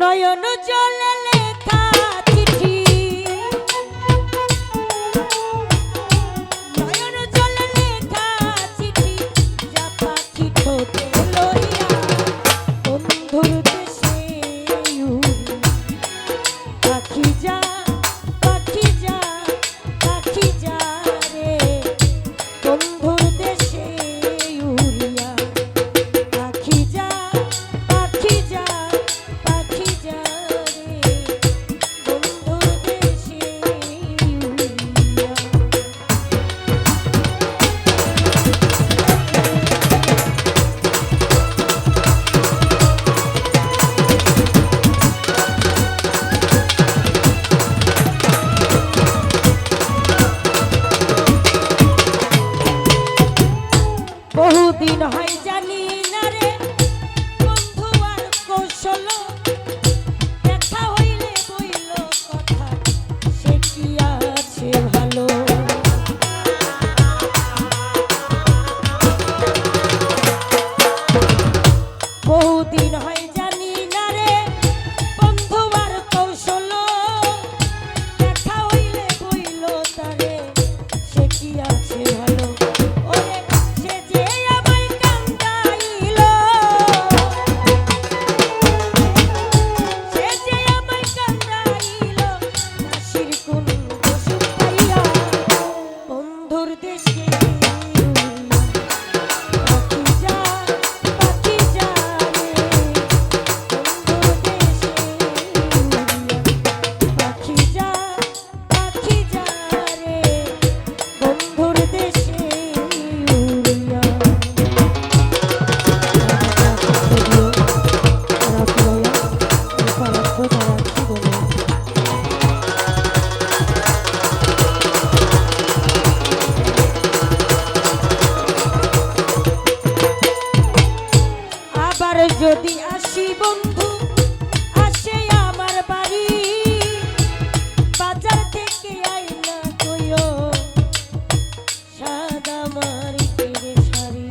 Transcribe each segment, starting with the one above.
নয়ন জলে বহুদিন হয় যদি আসি বন্ধু, আসে আমার বাড়ি। বাজার থেকে আইনা কইও, সাদা মারি পেরে সারি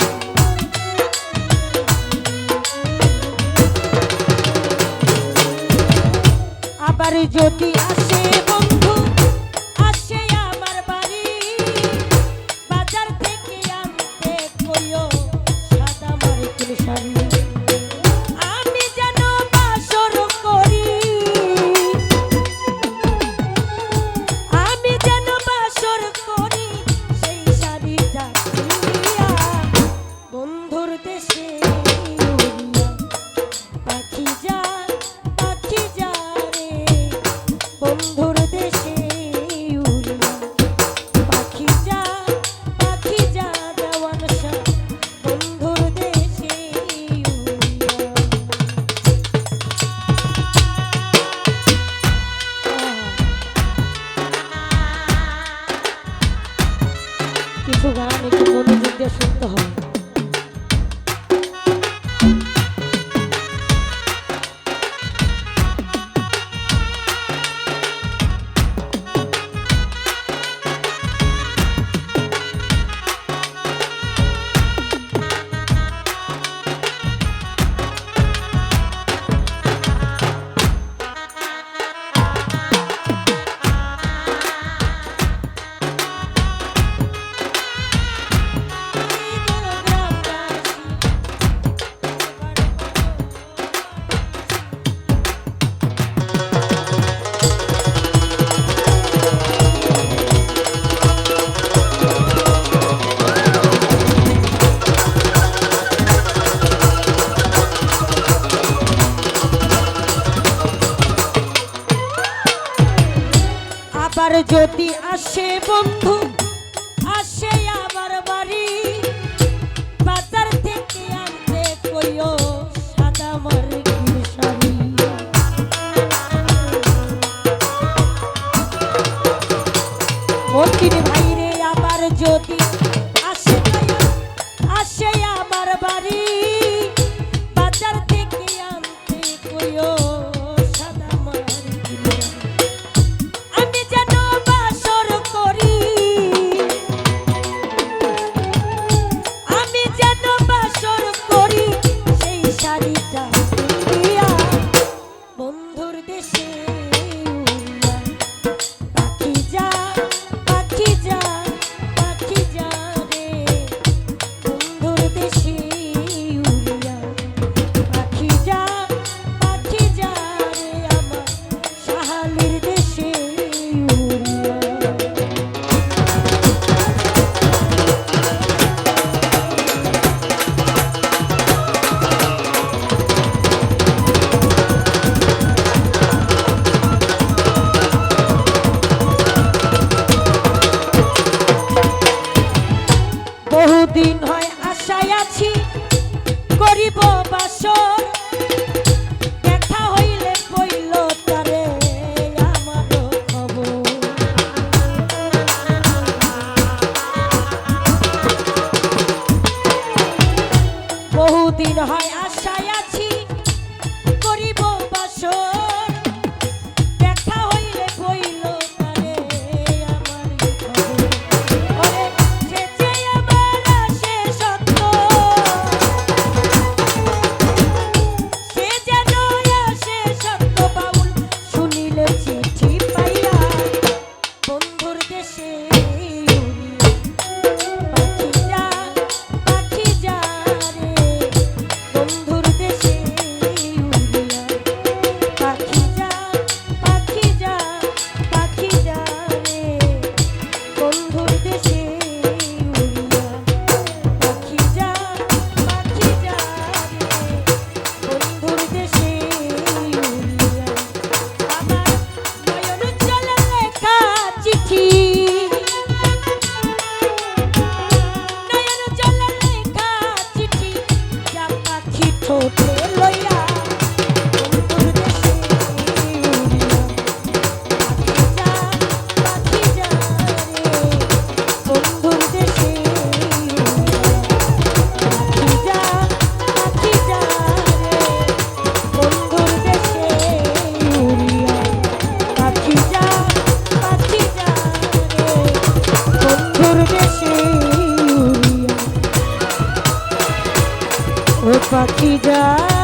আবার যদি আসি যদি আসে বন্ধু, আসে আমার বাড়ি। বাজার থেকে আনতে কইও সাদা মারি ভাই আবার যদি আসে আসে আমার বাড়ি। কি যায়।